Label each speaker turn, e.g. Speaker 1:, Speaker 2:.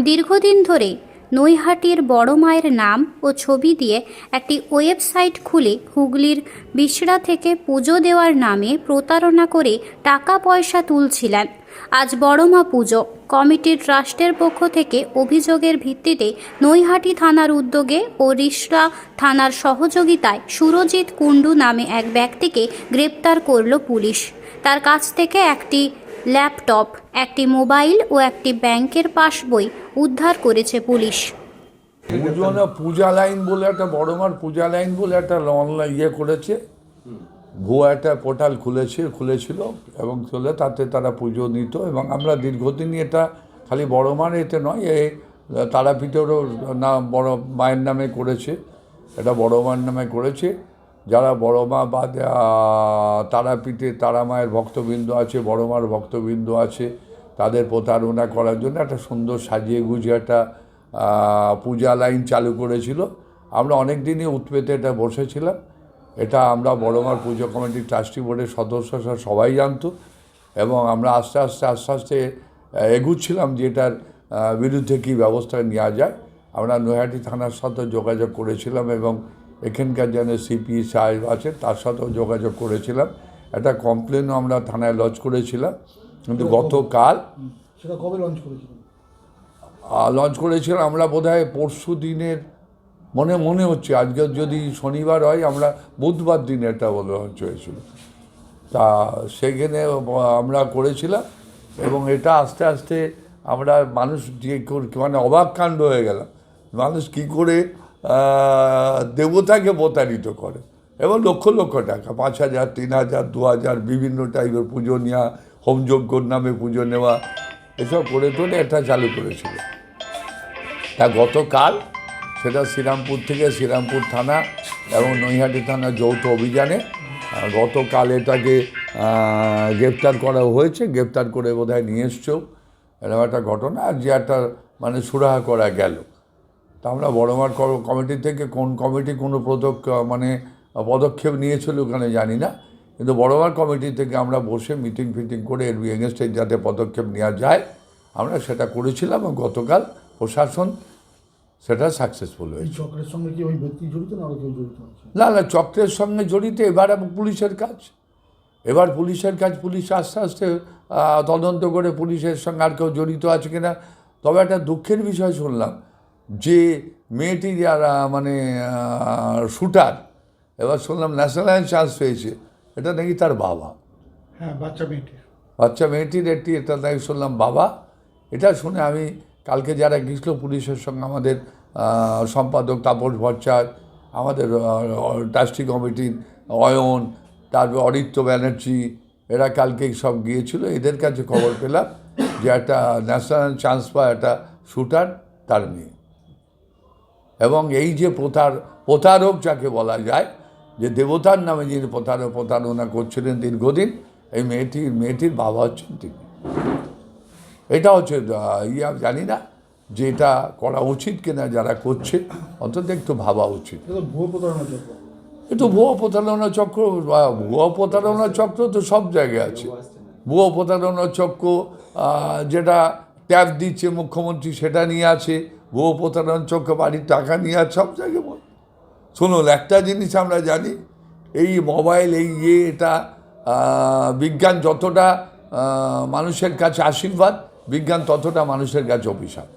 Speaker 1: দীর্ঘদিন ধরে নৈহাটির বড় মায়ের নাম ও ছবি দিয়ে একটি ওয়েবসাইট খুলে হুগলির বিশড়া থেকে পুজো দেওয়ার নামে প্রতারণা করে টাকা পয়সা তুলছিলেন। আজ বড়মা পুজো। কমিটির ট্রাস্টের পক্ষ থেকে অভিযোগের ভিত্তিতে নৈহাটি থানার উদ্যোগে ও রিষড়া থানার সহযোগিতায় সুরজিৎ কুণ্ডু নামে এক ব্যক্তিকে গ্রেপ্তার করল পুলিশ। তার কাছ থেকে একটি ল্যাপটপ, একটি মোবাইল ও একটি ব্যাংকের পাসবই উদ্ধার করেছে পুলিশ।
Speaker 2: পূজা লাইন বলে একটা বড়মার পূজা লাইন বলে একটা অনলাইন ইয়ে করেছে। ভুয়া একটা পোর্টাল খুলেছে, খুলেছিল এবং চলে তাতে তারা পুজো নিত এবং আমরা দীর্ঘদিন এটা খালি বড়মার এতে নয় এ তারাপীঠেরও না বড় মায়ের নামে করেছে, এটা বড় মায়ের নামে করেছে। যারা বড় মা বা তারাপীঠে তারা মায়ের ভক্তবৃন্দ আছে, বড় মার ভক্তবৃন্দ আছে, তাদের প্রতারণা করার জন্য একটা সুন্দর সাজিয়ে গুজিয়ে একটা পূজা লাইন চালু করেছিল। আমরা অনেক দিনই উৎপেতে এটা বসেছিলাম। এটা আমরা বড়মার পুজো কমিটির ট্রাস্টি বোর্ডের সদস্য সহ সবাই জানতো এবং আমরা আস্তে আস্তে আস্তে আস্তে এগুচ্ছিলাম যে এটার বিরুদ্ধে কী ব্যবস্থা নেওয়া যায়। আমরা নৈহাটি থানার সাথে যোগাযোগ করেছিলাম এবং এখানকার যেন সিপি সাহেব আছেন তার সাথেও যোগাযোগ করেছিলাম। একটা কমপ্লেনও আমরা থানায় লঞ্চ করেছিলাম। কিন্তু গতকাল
Speaker 3: সেটা কবে লঞ্চ করেছিলেন?
Speaker 2: লঞ্চ করেছিলাম আমরা বোধহয় পরশু দিনের মনে মনে হচ্ছে আজকে যদি শনিবার হয় আমরা বুধবার দিনে এটা লঞ্চ হয়েছিল। তা সেখানে আমরা করেছিলাম এবং এটা আস্তে আস্তে আমরা মানুষ যে মানে অবাক কাণ্ড হয়ে গেলাম। মানুষ কি করে দেবতাকে প্রতারিত করে। এবং লক্ষ লক্ষ টাকা, পাঁচ হাজার, তিন হাজার, দু হাজার, বিভিন্ন টাইপের পুজো নেওয়া হোমযজ্ঞর নামে পুজো নেওয়া, এসব করে তোলে এটা চালু করেছিল। তা গতকাল সেটা শ্রীরামপুর থেকে শ্রীরামপুর থানা এবং নৈহাটি থানা যৌথ অভিযানে গতকাল এটাকে গ্রেপ্তার করা হয়েছে। গ্রেপ্তার করে বোধহয় নিয়ে এসছেও এরকম একটা ঘটনা, আর যে একটা মানে সুরাহা করা গেল। তা আমরা বড়মার ক- কমিটি থেকে কোন কমিটি কোনো পদক মানে পদক্ষেপ নিয়েছিল ওখানে জানি না। কিন্তু বড়মার কমিটি থেকে আমরা বসে মিটিং ফিটিং করে এর এগেনস্টে যাতে পদক্ষেপ নেওয়া যায় আমরা সেটা করেছিলাম এবং গতকাল প্রশাসন সেটা সাকসেসফুল হয়েছে।
Speaker 3: চক্রের সঙ্গে কি ওই ব্যক্তি জড়িত না কেউ জড়িত
Speaker 2: না না চক্রের সঙ্গে জড়িত এবার পুলিশের কাজ। এবার পুলিশের কাজ পুলিশ আস্তে আস্তে তদন্ত করে পুলিশের সঙ্গে আর কেউ জড়িত আছে কিনা। তবে একটা দুঃখের বিষয় শুনলাম যে মেয়েটি যারা মানে শুটার এবার শুনলাম ন্যাশনাল চান্স পেয়েছে এটা নাকি তার বাবা?
Speaker 3: হ্যাঁ বাচ্চা মেয়েটি।
Speaker 2: বাচ্চা মেয়েটির একটি এটা তাই শুনলাম বাবা। এটা শুনে আমি কালকে যারা গেছিল পুলিশের সঙ্গে আমাদের সম্পাদক তাপস ভট্টাচার্য আমাদের ট্রাস্টি কমিটির অয়ন তারপর অরিত্য ব্যানার্জি এরা কালকে সব গিয়েছিল। এদের কাছে খবর পেলাম যে একটা ন্যাশনাল চান্স পায় একটা শুটার তার মেয়ে। এবং এই যে প্রতার প্রতারক যাকে বলা যায় যে দেবতার নামে যিনি প্রতারক প্রতারণা করছিলেন দীর্ঘদিন এই মেয়েটির মেয়েটির বাবা হচ্ছেন তিনি। এটা হচ্ছে ইয়া জানি না যে এটা করা উচিত কিনা যারা করছে অন্তত একটু ভাবা উচিত।
Speaker 3: এটা তো ভুয়ো প্রতারণা চক্র।
Speaker 2: ভুয়ো প্রতারণা চক্র ভুয়ো প্রতারণা চক্র তো সব জায়গায় আছে। ভুয়ো প্রতারণা চক্র যেটা ট্যাব দিচ্ছে মুখ্যমন্ত্রী সেটা নিয়ে আছে। ভুয়ো প্রতারণ চক্র বাড়ির টাকা নিয়ে আর সব জায়গায় বল। শুনুন, একটা জিনিস আমরা জানি, এই মোবাইল, এই ইয়ে এটা বিজ্ঞান যতটা মানুষের কাছে আশীর্বাদ, বিজ্ঞান ততটা মানুষের কাছে অভিশাপ।